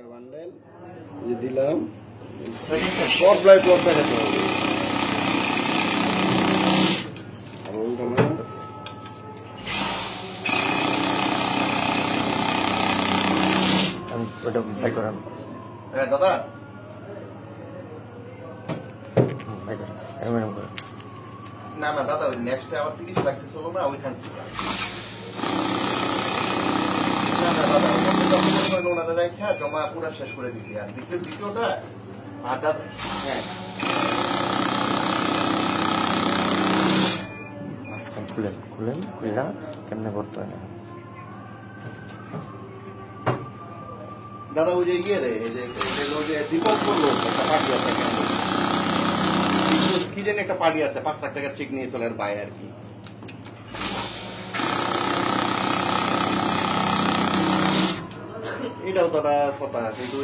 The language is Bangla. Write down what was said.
টাকার বান্ডেল যে দিলাম দেখাতে হবে হ্যাঁ দাদা। না না দাদা ওই নেক্সটে আবার তিরিশ লাগতেছিল না ওইখান থেকে না না দাদা ওখানে document করে ওনারা রেখে জমা পুরা শেষ করে দিছি। আর দ্বিতীয় দ্বিতীয়টা দাদা হ্যাঁ। খুলেন খুলেন খুলে কেমনে করতে হয় দাদা, ওই যে ইয়ে রে দীপক করল, একটা পার্টি আছে কি একটা পার্টি আছে, পাঁচ লাখ টাকার চেক নিয়ে চলে আর বাই আর কি। এটাও দাদা কথা কিন্তু